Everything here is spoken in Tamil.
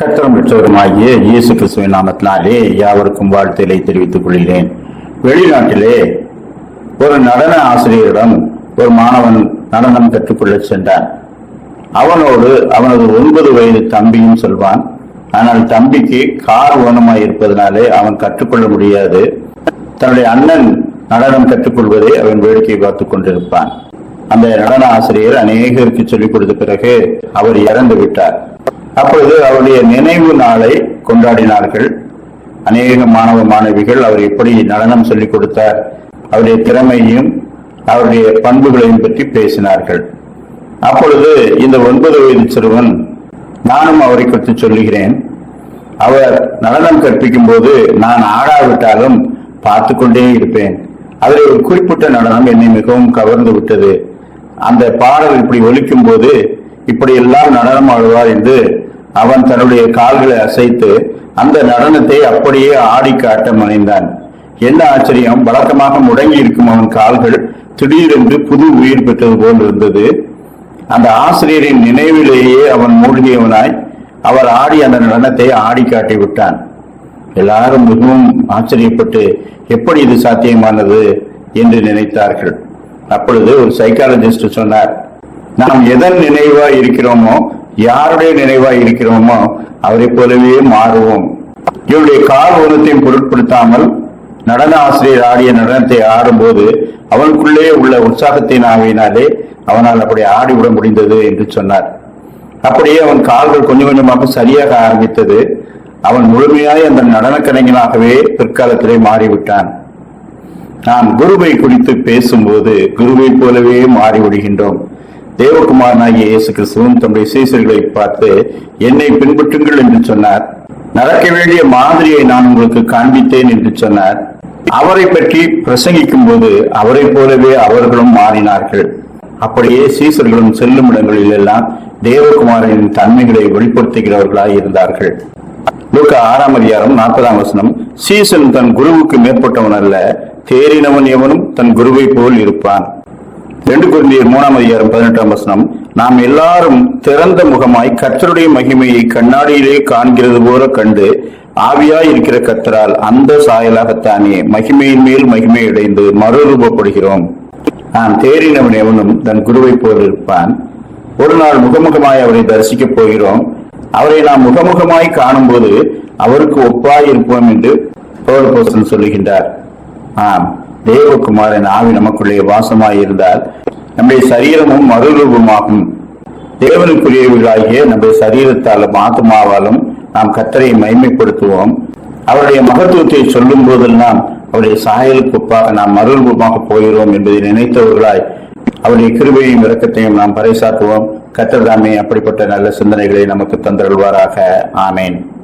கர்த்தரும் பெற்றவருமாகிய இயேசு கிறிஸ்துவின் நாமத்தினாலே யாவருக்கும் வாழ்த்துக்களை தெரிவித்துக் கொள்கிறேன். வெளிநாட்டிலே ஒரு நடன ஆசிரியரிடம் ஒரு மாணவன் நடனம் கற்றுக்கொள்ளச் சென்றான். அவனோடு அவனது ஒன்பது வயது தம்பியும் சொல்வான். ஆனால் தம்பிக்கு கார் ஓனமாய் இருப்பதனாலே அவன் கற்றுக்கொள்ள முடியாது. தன்னுடைய அண்ணன் நடனம் கற்றுக்கொள்வதை அவன் வேடிக்கை பார்த்துக் கொண்டிருப்பான். அந்த நடன ஆசிரியர் அநேகருக்கு சொல்லிக் கொடுத்த பிறகு அவர் இறந்து விட்டார். அப்பொழுது அவருடைய நினைவு நாளை கொண்டாடினார்கள். அநேக மாணவ மாணவிகள் அவர் எப்படி நடனம் சொல்லிக் கொடுத்தார் அவருடைய திறமையையும் அவருடைய பண்புகளையும் பற்றி பேசினார்கள். அப்பொழுது இந்த ஒன்பது வயது சிறுவன் நானும் அவரை குறித்து சொல்லுகிறேன். அவர் நடனம் கற்பிக்கும் போது நான் ஆடாவிட்டாலும் பார்த்து கொண்டே இருப்பேன். அதில் ஒரு குறிப்பிட்ட நடனம் என்னை மிகவும் கவர்ந்து விட்டது. அந்த பாடல் இப்படி ஒழிக்கும் போது இப்படி எல்லாம் நடனம் ஆடுவார் என்று அவன் தன்னுடைய கால்களை அசைத்து அந்த நடனத்தை அப்படியே ஆடி காட்ட முனைந்தான். என்ன ஆச்சரியம்? வழக்கமாக முடங்கி இருக்கும் அவன் கால்கள் திடீரென்று புது உயிர் பெற்றது போல் இருந்தது. அந்த ஆசிரியரின் நினைவிலேயே அவன் மூழ்கியவனாய் அவர் ஆடி அந்த நடனத்தை ஆடி காட்டி விட்டான். எல்லாரும் மிகவும் ஆச்சரியப்பட்டு எப்படி இது சாத்தியமானது? என்று நினைத்தார்கள். அப்பொழுது ஒரு சைக்காலஜிஸ்ட் சொன்னார் நாம் எதன் நினைவா இருக்கிறோமோ யாருடைய நினைவாய் இருக்கிறோமோ அவரை போலவே மாறுவோம். இவருடைய கால் ஊனத்தையும் பொருட்படுத்தாமல் நடன ஆசிரியர் ஆடிய நடனத்தை ஆடும்போது அவனுக்குள்ளே உள்ள உற்சாகத்தின் ஆவியினாலே அவனால் அப்படி ஆடிவிட முடிந்தது என்று சொன்னார். அப்படியே அவன் கால்கள் கொஞ்சம் கொஞ்சமாக சரியாக ஆரம்பித்தது. அவன் முழுமையாய் அந்த நடன கலைஞனாகவே பிற்காலத்திலே மாறிவிட்டான். நாம் குருவை குறித்து பேசும்போது குருவை போலவே மாறிவிடுகின்றோம். தேவகுமாரனாகிய இயேசு கிறிஸ்துவும் தம்முடைய சீசர்களை பார்த்து என்னை பின்பற்றுங்கள் என்று சொன்னார். நடக்க வேண்டிய மாதிரியை நான் உங்களுக்கு காண்பித்தேன் என்று சொன்னார். அவரை பற்றி பிரசங்கிக்கும் போது அவரை போலவே அவர்களும் மாறினார்கள். அப்படியே சீசர்களும் செல்லும் இடங்களில் எல்லாம் தேவகுமாரின் தன்மைகளை வெளிப்படுத்துகிறவர்களாய் இருந்தார்கள். லூக்க ஆறாம் அதிகாரம் நாற்பதாம் வசனம் சீசன் தன் குருவுக்கு மேற்பட்டவன் அல்ல தேறினவன் எவனும் தன் குருவை போல் இருப்பான். ரெண்டு குருந்தியர் மூணாம் அதிகாரம் பதினெட்டாம் வசனம் நாம் எல்லாரும் திறந்த முகமாய் கத்தருடைய மகிமையை கண்ணாடியிலே காண்கிறது போல கண்டு ஆவியாய் இருக்கிற கத்தரால் அந்த சாயலாகத்தானே மகிமையின் மேல் மகிமை அடைந்து மறுரூபப்படுகிறோம். நான் தேறினவன் எவனும் தன் குருவை போல் இருப்பான். ஒரு நாள் முகமுகமாய் அவரை தரிசிக்கப் போகிறோம். அவரை நாம் முகமுகமாய் காணும்போது அவருக்கு ஒப்பாய் இருப்போம் என்று பௌரபோசன் சொல்லுகின்றார். ஆம். தேவகுமாரன் ஆவி நமக்குள்ளே வாசமாய் இருந்தால் நம்முடைய சரீரமும் மறுரூபமாகும். தேவனுக்குரியவர்களாகிய நம்முடைய சரீரத்தாலும் ஆத்மாவாலும் நாம் கத்தரை மைமைப்படுத்துவோம் அவருடைய மகத்துவத்தை சொல்லும் போதெல்லாம் அவருடைய சாயலுக்கு ஒப்பாக நாம் மறுரூபமாக போகிறோம் என்பதை நினைத்தவர்களாய் அவருடைய கிருபையும் இறக்கத்தையும் நாம் பறைசாற்றுவோம். கத்தர் தாமே அப்படிப்பட்ட நல்ல சிந்தனைகளை நமக்கு தந்தருள்வாராக. ஆமேன்.